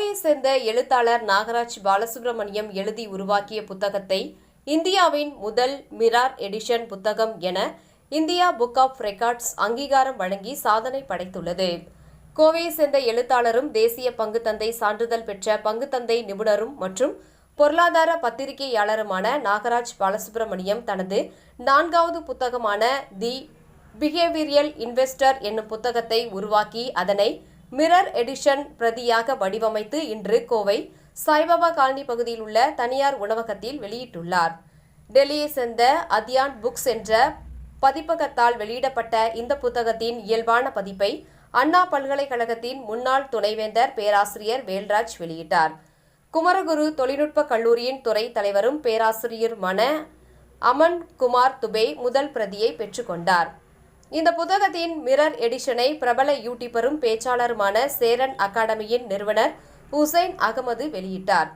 கோவையை சேர்ந்த எழுத்தாளர் நாகராஜ் பாலசுப்ரமணியம் எழுதி உருவாக்கிய புத்தகத்தை இந்தியாவின் முதல் மிரார் எடிஷன் புத்தகம் என இந்தியா புக் ஆஃப் ரெக்கார்ட்ஸ் அங்கீகாரம் வழங்கி சாதனை படைத்துள்ளது. கோவையை சேர்ந்த எழுத்தாளரும் தேசிய பங்குத்தந்தை சான்றிதழ் பெற்ற பங்குத்தந்தை நிபுணரும் மற்றும் பொருளாதார பத்திரிகையாளருமான நாகராஜ் பாலசுப்ரமணியம் தனது நான்காவது புத்தகமான தி பிஹேவியரியல் இன்வெஸ்டர் என்னும் புத்தகத்தை உருவாக்கி அதனை மிரர் எடிஷன் பிரதியாக வடிவமைத்து இன்று கோவை சாய்பாபா காலனி பகுதியில் உள்ள தனியார் உணவகத்தில் வெளியிட்டுள்ளார். டெல்லியை சேர்ந்த அத்யான் புக்ஸ் என்ற பதிப்பகத்தால் வெளியிடப்பட்ட இந்த புத்தகத்தின் இயல்பான பதிப்பை அண்ணா பல்கலைக்கழகத்தின் முன்னாள் துணைவேந்தர் பேராசிரியர் வேல்ராஜ் வெளியிட்டார். குமரகுரு தொழில்நுட்ப கல்லூரியின் துறை தலைவரும் பேராசிரியருமான அமன் குமார் துபே முதல் பிரதியை பெற்றுக்கொண்டார் இந்த புத்தகத்தின் மிரர் எடிஷனை பிரபல யூடியூபரும் பேச்சாளருமான சேரன் அகாடமியின் நிறுவனர் ஹுசைன் அகமது வெளியிட்டார்.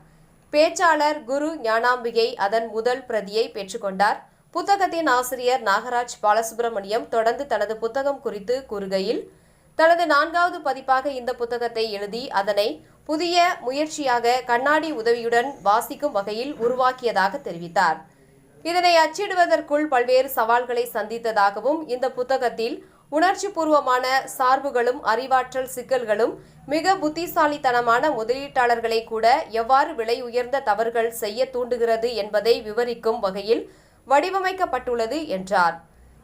பேச்சாளர் குரு ஞானாம்பிகை அதன் முதல் பிரதியை பெற்றுக்கொண்டார். புத்தகத்தின் ஆசிரியர் நாகராஜ் பாலசுப்ரமணியம் தொடர்ந்து தனது புத்தகம் குறித்து கூறுகையில் தனது நான்காவது பதிப்பாக இந்த புத்தகத்தை எழுதி அதனை புதிய முயற்சியாக கண்ணாடி உதவியுடன் வாசிக்கும் வகையில் உருவாக்கியதாக தெரிவித்தார். இதனை அச்சிடுவதற்குள் பல்வேறு சவால்களை சந்தித்ததாகவும் இந்த புத்தகத்தில் உணர்ச்சிபூர்வமான சார்புகளும் அறிவாற்றல் சிக்கல்களும் மிக புத்திசாலித்தனமான முதலீட்டாளர்களை கூட எவ்வாறு விலை உயர்ந்த தவறுகள் செய்ய தூண்டுகிறது என்பதை விவரிக்கும் வகையில் வடிவமைக்கப்பட்டுள்ளது என்றார்.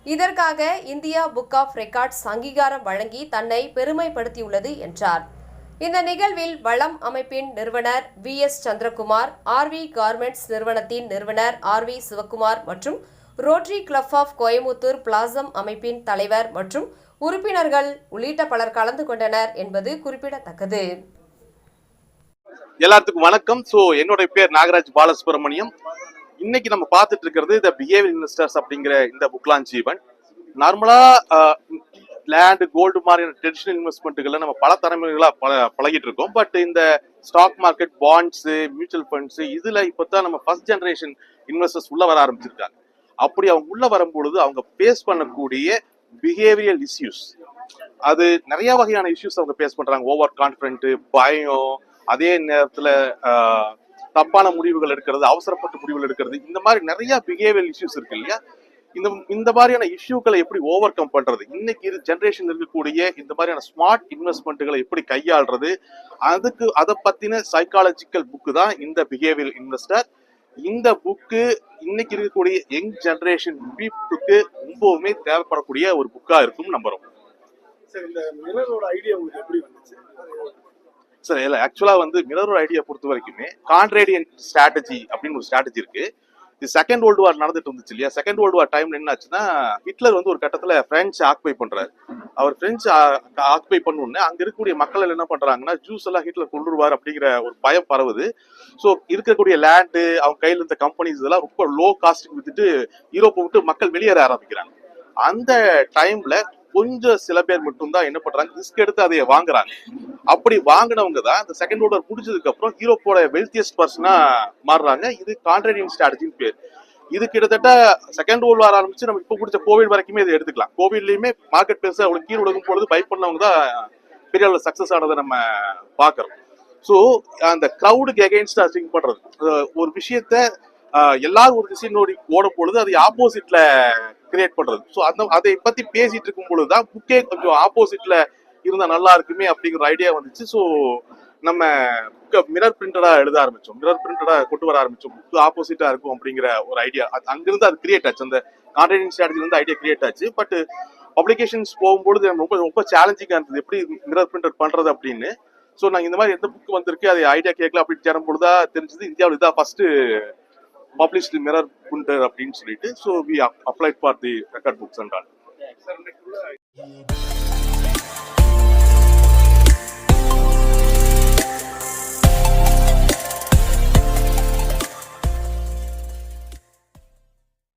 இதற்காக இந்தியா புக் ஆஃப் ரெக்கார்ட்ஸ் அங்கீகாரம் வழங்கி தன்னை பெருமைப்படுத்தியுள்ளது என்றார். இந்த நிகழ்வில் வளம் அமைப்பின் நிறுவனர் V S Chandrakumar RV garments நிறுவனத்தின் நிறுவனர் ஆர் வி சிவக்குமார் மற்றும் Rotary club of Coimbatore blossom அமைப்பின் தலைவர் மற்றும் உறுப்பினர்கள் உள்ளிட்ட பலர் கலந்து கொண்டனர் என்பது குறிப்பிடத்தக்கது. எல்லாத்துக்கும் வணக்கம். ஸோ என்னுடைய பேர் நாகராஜ் பாலசுப்ரமணியம். இன்னைக்கு நம்ம பார்த்துட்டு இருக்கிறது த பிஹேவியர் இன்வெஸ்டர்ஸ் அப்படிங்கிற இந்த புக் லான்ச் ஈவெண்ட் நார்மலா லேண்டு கோல்டு மாதிரியான ட்ரெடிஷனல் இன்வெஸ்ட்மெண்ட்டுகளை நம்ம பல தலைமுறைகளாக பல பழகிட்டு இருக்கோம். பட் இந்த stock market bonds mutual funds இதில் இப்போ தான் நம்ம ஃபர்ஸ்ட் ஜென்ரேஷன் இன்வெஸ்டர்ஸ் உள்ள வர ஆரம்பிச்சிருக்காங்க. அப்படி அவங்க உள்ளே வரும்பொழுது அவங்க ஃபேஸ் பண்ணக்கூடிய பிஹேவியல் இஷ்யூஸ் அது நிறைய வகையான இஷ்யூஸ் அவங்க ஃபேஸ் பண்றாங்க. ஓவர் கான்ஃபிடென்ட்டு பயம் அதே நேரத்தில் தப்பான முடிவுகள் எடுக்கிறது அவசரப்பட்டு முடிவுகள் எடுக்கிறது இந்த மாதிரி நிறைய பிஹேவியல் இஷ்யூஸ் இருக்கு இல்லையா? இந்த இந்த மாதிரியான இஷ்யூக்களை எப்படி ஓவர் கம் பண்றது? இன்னைக்கு இது ஜென்ரேஷன் இருக்கக்கூடிய இந்த மாதிரியான ஸ்மார்ட் இன்வெஸ்ட்மெண்ட்டுகளை எப்படி கையாள்றது? அதுக்கு அதை பத்தின சைக்காலஜிக்கல் புக்கு தான் இந்த பிஹேவியர் இன்வெஸ்டர் இந்த புக்கு இன்னைக்கு இருக்கக்கூடிய யங் ஜெனரேஷன் பீப்புளுக்கு ரொம்பவுமே தேவைப்படக்கூடிய ஒரு புக்கா இருக்கும் நம்புறோம். சரி இந்த மிரரோட ஐடியா உங்களுக்கு எப்படி வந்துச்சு? சார் இல்ல ஆக்சுவலா வந்து மிரர் ஐடியா பொறுத்த வரைக்குமே கான்ட்ரேடியன் ஸ்ட்ராட்டஜி அப்படின்னு ஒரு ஸ்ட்ராட்டஜி இருக்கு. இது செகண்ட் வேர்ல்டு வார் நடந்துட்டு இருந்துச்சு இல்லையா? செகண்ட் வேர்ல்டு வார் டைம்ல என்ன ஆச்சுன்னா ஹிட்லர் வந்து ஒரு கட்டத்துல பிரெஞ்சு ஆக்குபை பண்றாரு. அவர் பிரெஞ்சு ஆக்குபை பண்ணோடனே அங்க இருக்கக்கூடிய மக்கள் என்ன பண்றாங்கன்னா ஜூஸ் எல்லாம் ஹிட்லர் கொண்டுருவார் அப்படிங்கிற ஒரு பயம் பரவுது. ஸோ இருக்கக்கூடிய லேண்டு அவங்க கையில் இருந்த கம்பெனிஸ் இதெல்லாம் ரொம்ப லோ காஸ்ட்டுக்கு வித்துட்டு யூரோப்பை விட்டு மக்கள் வெளியேற ஆரம்பிக்கிறாங்க. அந்த டைம்ல கொஞ்சம் சில பேர் மட்டும்தான் என்ன பண்றாங்க? ரிஸ்க் எடுத்து அதை வாங்குறாங்க. அப்படி வாங்கினவங்க தான் இந்த செகண்ட் ஓர்டர் முடிச்சதுக்கு அப்புறம் யூரோப்போட வெல்த்தியஸ்ட் பர்சனா மாறுறாங்க. இது கான்ட்ரேடியன் ஸ்ட்ராட்டஜின்னு பேர். இது கிட்டத்தட்ட செகண்ட் வேர்ல்டு வார் ஆரம்பிச்சு நம்ம இப்போ பிடிச்ச கோவிட் வரைக்குமே இதை எடுத்துக்கலாம். கோவிட்லயுமே மார்க்கெட் பேச அவ்வளவு கீழ் உலகம் பொழுது பை பண்ணவங்க தான் பெரிய அளவு சக்சஸ் ஆனதை நம்ம பார்க்குறோம். ஸோ அந்த க்ரௌடுக்கு எகெயின்ஸ்டா திங்க் பண்றது. ஒரு விஷயத்த எல்லாரும் ஒரு திசை நோடி ஓடும் பொழுது அது ஆப்போசிட்ல கிரியேட் பண்றது. ஸோ அந்த அதை பத்தி பேசிட்டு இருக்கும் பொழுதுதான் புக்கே கொஞ்சம் ஆப்போசிட்ல இருந்தா நல்லா இருக்குமே அப்படிங்கிற ஐடியா வந்துச்சு. ஸோ நம்ம புக்கை மிரர் பிரிண்டடா எழுத ஆரம்பிச்சோம். மிரர் பிரிண்டடா கொண்டு வர ஆரம்பிச்சோம். புக்கு ஆப்போசிட்டா இருக்கும் அப்படிங்கிற ஒரு ஐடியா அங்கிருந்து அது கிரியேட் ஆச்சு. அந்த கான்டென்ட் ஸ்ட்ராட்டஜி வந்து ஐடியா கிரியேட் ஆச்சு. பட் பப்ளிகேஷன்ஸ் போகும்பொழுது ரொம்ப ரொம்ப சேலஞ்சிங்காக இருந்தது. எப்படி மிரர் பிரிண்டட் பண்றது அப்படின்னு. ஸோ நாங்கள் இந்த மாதிரி எந்த புக் வந்திருக்கு அது ஐடியா கேட்கல அப்படின்னு தேடும் பொழுதா தெரிஞ்சது. இந்தியாவில் இதான் ஃபர்ஸ்ட் பப்ளிஷ்டு மிரர் பிரிண்டர் அப்படின்னு சொல்லிட்டு so we applied for the record books and all sir இன்னைக்கு உள்ள